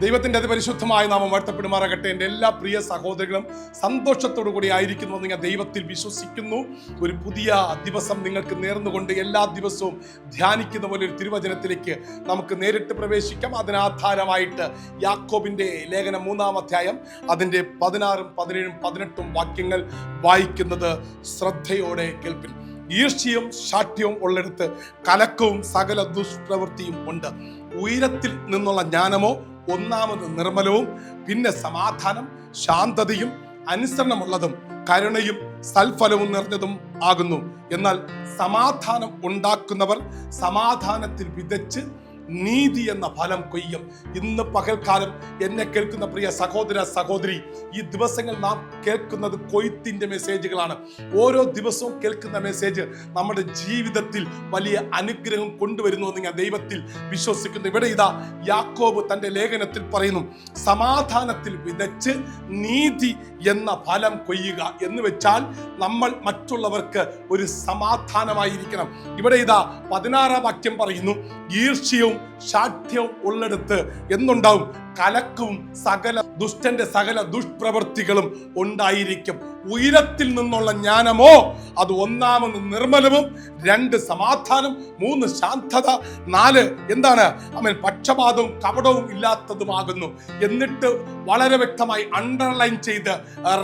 ദൈവത്തിന്റെ അതിപരിശുദ്ധമായ നാമം വാഴ്ത്തപ്പെടുമാറാകട്ടെ. എന്റെ എല്ലാ പ്രിയ സഹോദരങ്ങളും സന്തോഷത്തോടു കൂടി ആയിരിക്കുന്നു ഞാൻ ദൈവത്തിൽ വിശ്വസിക്കുന്നു. ഒരു പുതിയ ദിവസം നിങ്ങൾക്ക് നേർന്നുകൊണ്ട് എല്ലാ ദിവസവും ധ്യാനിക്കുന്ന പോലെ ഒരു തിരുവചനത്തിലേക്ക് നമുക്ക് നേരിട്ട് പ്രവേശിക്കാം. അതിനാധാരമായിട്ട് യാക്കോബിന്റെ ലേഖനം മൂന്നാം അധ്യായം അതിന്റെ പതിനാറും പതിനേഴും പതിനെട്ടും വാക്യങ്ങൾ വായിക്കുന്നത് ശ്രദ്ധയോടെ കേൾപ്പിൻ. ഈർഷ്യയും ശാഠ്യവും ഉള്ളിടത്ത് കലക്കവും സകല ദുഷ്പ്രവൃത്തിയും ഉണ്ട്. ഉയരത്തിൽ നിന്നുള്ള ജ്ഞാനമോ ഒന്നാമത് നിർമ്മലവും പിന്നെ സമാധാനം ശാന്തതയും അനുസരണമുള്ളതും കരുണയും സൽഫലവും നിറഞ്ഞതും ആകുന്നു. എന്നാൽ സമാധാനം ഉണ്ടാക്കുന്നവർ സമാധാനത്തിൽ വിതച്ച് നീതി എന്ന ഫലം കൊയ്യും. ഇന്ന് പകൽക്കാലം എന്നെ കേൾക്കുന്ന പ്രിയ സഹോദര സഹോദരി ഈ ദിവസങ്ങൾ നാം കേൾക്കുന്നത് കൊയ്ത്തിന്റെ മെസ്സേജുകളാണ് ഓരോ ദിവസവും കേൾക്കുന്ന മെസ്സേജ് നമ്മുടെ ജീവിതത്തിൽ വലിയ അനുഗ്രഹം കൊണ്ടുവരുന്നു എന്ന് ഞാൻ ദൈവത്തിൽ വിശ്വസിക്കുന്നു. ഇവിടെ ഇതാ യാക്കോബ് തന്റെ ലേഖനത്തിൽ പറയുന്നു സമാധാനത്തിൽ വിതച്ച് നീതി എന്ന ഫലം കൊയ്യുക എന്ന് വെച്ചാൽ നമ്മൾ മറ്റുള്ളവർക്ക് ഒരു സമാധാനമായിരിക്കണം. ഇവിടെ ഇതാ പതിനാറാം വാക്യം പറയുന്നു ഈർഷ്യവും ശാഠ്യവും ഉള്ളിടത്ത് എന്നുണ്ടാവും. കലക്കവും സകല ദുഷ്ടന്റെ സകല ദുഷ്പ്രവൃത്തികളും ഉണ്ടായിരിക്കും. ഉയരത്തിൽ നിന്നുള്ള ജ്ഞാനമോ? അത് ഒന്നാമത് നിർമ്മലവും രണ്ട് സമാധാനം മൂന്ന് ശാന്തത നാല് എന്താണ്? അവൻ പക്ഷപാതവും കപടവും ഇല്ലാത്തതുമാകുന്നു. എന്നിട്ട് വളരെ വ്യക്തമായി അണ്ടർലൈൻ ചെയ്ത്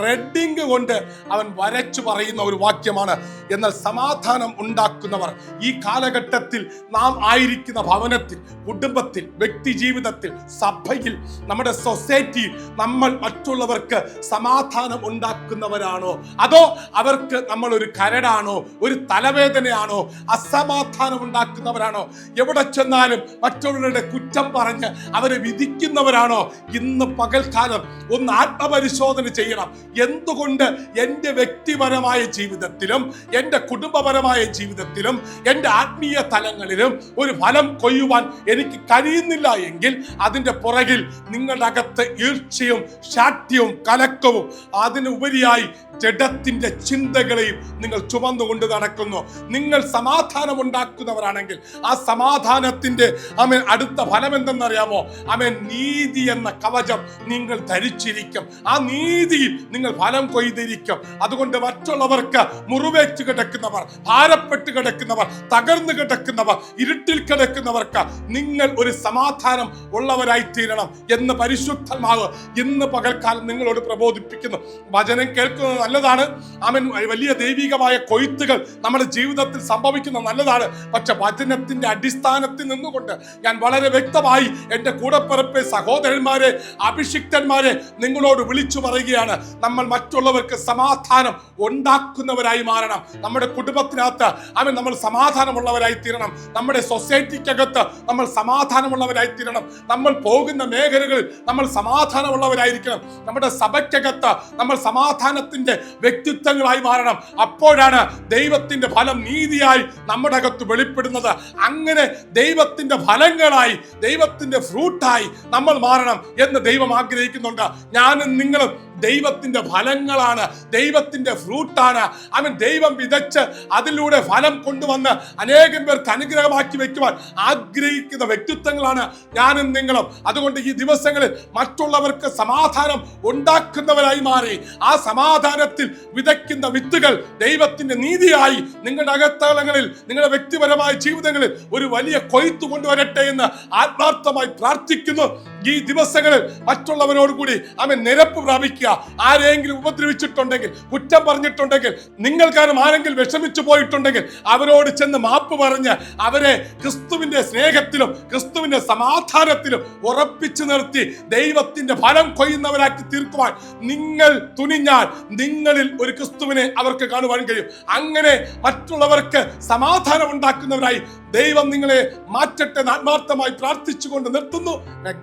റെഡിങ് കൊണ്ട് അവൻ വരച്ചു പറയുന്ന ഒരു വാക്യമാണ്. എന്നാൽ സമാധാനം ഉണ്ടാക്കുന്നവർ ഈ കാലഘട്ടത്തിൽ നാം ആയിരിക്കുന്ന ഭവനത്തിൽ കുടുംബത്തിൽ വ്യക്തി ജീവിതത്തിൽ സഭയിൽ നമ്മുടെ സൊസൈറ്റി നമ്മൾ മറ്റുള്ളവർക്ക് സമാധാനം ഉണ്ടാക്കുന്നവരാണോ? അതോ അവർക്ക് നമ്മൾ ഒരു കരടാണോ? ഒരു തലവേദനയാണോ? അസമാധാനം ഉണ്ടാക്കുന്നവരാണോ? എവിടെ ചെന്നാലും മറ്റുള്ളവരുടെ കുറ്റം പറഞ്ഞ് അവരെ വിധിക്കുന്നവരാണോ? ഇന്ന് പകൽക്കാലം ഒന്ന് ആത്മപരിശോധന ചെയ്യണം. എന്തുകൊണ്ട് എന്റെ വ്യക്തിപരമായ ജീവിതത്തിലും എന്റെ കുടുംബപരമായ ജീവിതത്തിലും എന്റെ ആത്മീയ തലങ്ങളിലും ഒരു ഫലം കൊയ്യുവാൻ എനിക്ക് കഴിയുന്നില്ല എങ്കിൽ അതിന്റെ പുറകിൽ നിങ്ങളുടെ അകത്ത് ഈർച്ചയും ശാഠ്യവും കലക്കവും അതിനുപരിയായി ജഡത്തിന്റെ ചിന്തകളെയും നിങ്ങൾ ചുമന്നുകൊണ്ട് നടക്കുന്നു. നിങ്ങൾ സമാധാനം ഉണ്ടാക്കുന്നവരാണെങ്കിൽ ആ സമാധാനത്തിന്റെ ആമേൻ അടുത്ത ഫലം എന്തെന്നറിയാമോ? അമൻ നീതി എന്ന കവചം നിങ്ങൾ ധരിച്ചിരിക്കും. ആ നീതിയിൽ നിങ്ങൾ ഫലം കൊയ്തിരിക്കും. അതുകൊണ്ട് മറ്റുള്ളവർക്ക് മുറിവേറ്റ് കിടക്കുന്നവർ ഭാരപ്പെട്ട് കിടക്കുന്നവർ തകർന്നു കിടക്കുന്നവർ ഇരുട്ടിൽ കിടക്കുന്നവർക്ക് നിങ്ങൾ ഒരു സമാധാനം ഉള്ളവരായി തീരണം എന്ന് പരിശുദ്ധമാവ് ഇന്ന് പകൽക്കാലം നിങ്ങളോട് പ്രബോധിപ്പിക്കുന്നു. വചനം കേൾക്കുന്നത് നല്ലതാണ്. അവൻ വലിയ ദൈവികമായ കൊയ്ത്തുകൾ നമ്മുടെ ജീവിതത്തിൽ സംഭവിക്കുന്നത് നല്ലതാണ്. പക്ഷെ വചനത്തിന്റെ അടിസ്ഥാനത്തിൽ നിന്നുകൊണ്ട് ഞാൻ വളരെ വ്യക്തമായി എന്റെ കൂടപ്പിറപ്പെ സഹോദരന്മാരെ അഭിഷിക്തന്മാരെ നിങ്ങളോട് വിളിച്ചു പറയുകയാണ്. നമ്മൾ മറ്റുള്ളവർക്ക് സമാധാനം ഉണ്ടാക്കുന്നവരായി മാറണം. നമ്മുടെ കുടുംബത്തിനകത്ത് അവൻ നമ്മൾ സമാധാനമുള്ളവരായി തീരണം. നമ്മുടെ സൊസൈറ്റിക്കകത്ത് നമ്മൾ സമാധാനമുള്ളവരായി തീരണം. നമ്മൾ പോകുന്ന മേഖലകളിൽ നമ്മൾ സമാധാനമുള്ളവരായിരിക്കണം. നമ്മുടെ സഭയ്ക്കകത്ത് നമ്മൾ സമാധാനത്തിന്റെ വ്യക്തിത്വങ്ങളായി മാറണം. അപ്പോഴാണ് ദൈവത്തിന്റെ ഫലം നീതിയായി നമ്മുടെ അകത്ത് വെളിപ്പെടുന്നത്. അങ്ങനെ ദൈവത്തിന്റെ ഫലങ്ങളായി ദൈവത്തിന്റെ ഫ്രൂട്ടായി നമ്മൾ മാറണം എന്ന് ദൈവം ആഗ്രഹിക്കുന്നുണ്ട്. ഞാനും നിങ്ങളും ദൈവത്തിന്റെ ഫലങ്ങളാണ് ദൈവത്തിന്റെ ഫ്രൂട്ടാണ്. അവൻ ദൈവം വിതച്ച് അതിലൂടെ ഫലം കൊണ്ടുവന്ന് അനേകം പേർക്ക് അനുഗ്രഹമാക്കി വെക്കുവാൻ ആഗ്രഹിക്കുന്ന വ്യക്തിത്വങ്ങളാണ് ഞാനും നിങ്ങളും. അതുകൊണ്ട് ഈ ദിവസങ്ങളിൽ മറ്റുള്ളവർക്ക് സമാധാനം ഉണ്ടാക്കുന്നവരായി മാറി. ആ സമാധാനത്തിൽ വിതയ്ക്കുന്ന വിത്തുകൾ ദൈവത്തിന്റെ നീതിയായി നിങ്ങളുടെ അകത്തളങ്ങളിൽ നിങ്ങളുടെ വ്യക്തിപരമായ ജീവിതങ്ങളിൽ ഒരു വലിയ കൊയ്ത്ത് കൊണ്ടുവരട്ടെ എന്ന് ആത്മാർത്ഥമായി പ്രാർത്ഥിക്കുന്നു. ഈ ദിവസങ്ങളിൽ മറ്റുള്ളവരോട് കൂടി അവൻ നിരപ്പ് പ്രാപിക്കുക. ആരെങ്കിലും ഉപദ്രവിച്ചിട്ടുണ്ടെങ്കിൽ കുറ്റം പറഞ്ഞിട്ടുണ്ടെങ്കിൽ നിങ്ങൾ കാരണം ആരെങ്കിലും വിഷമിച്ചു പോയിട്ടുണ്ടെങ്കിൽ അവരോട് ചെന്ന് മാപ്പ് പറഞ്ഞ് അവരെ ക്രിസ്തുവിന്റെ സ്നേഹത്തിലും ക്രിസ്തുവിന്റെ സമാധാനത്തിലും ഉറപ്പിച്ചു നിർത്തി ദൈവത്തിന്റെ ഫലം കൊയ്യുന്നവരാക്കി തീർക്കുവാൻ നിങ്ങൾ തുനിഞ്ഞാൽ നിങ്ങളിൽ ഒരു ക്രിസ്തുവിനെ അവർക്ക് കാണുവാൻ കഴിയും. അങ്ങനെ മറ്റുള്ളവർക്ക് സമാധാനം ഉണ്ടാക്കുന്നവരായി ദൈവം നിങ്ങളെ മാറ്റട്ടെ ആത്മാർത്ഥമായി പ്രാർത്ഥിച്ചുകൊണ്ട് നിർത്തുന്നു.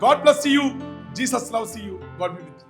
God bless you Jesus loves you God with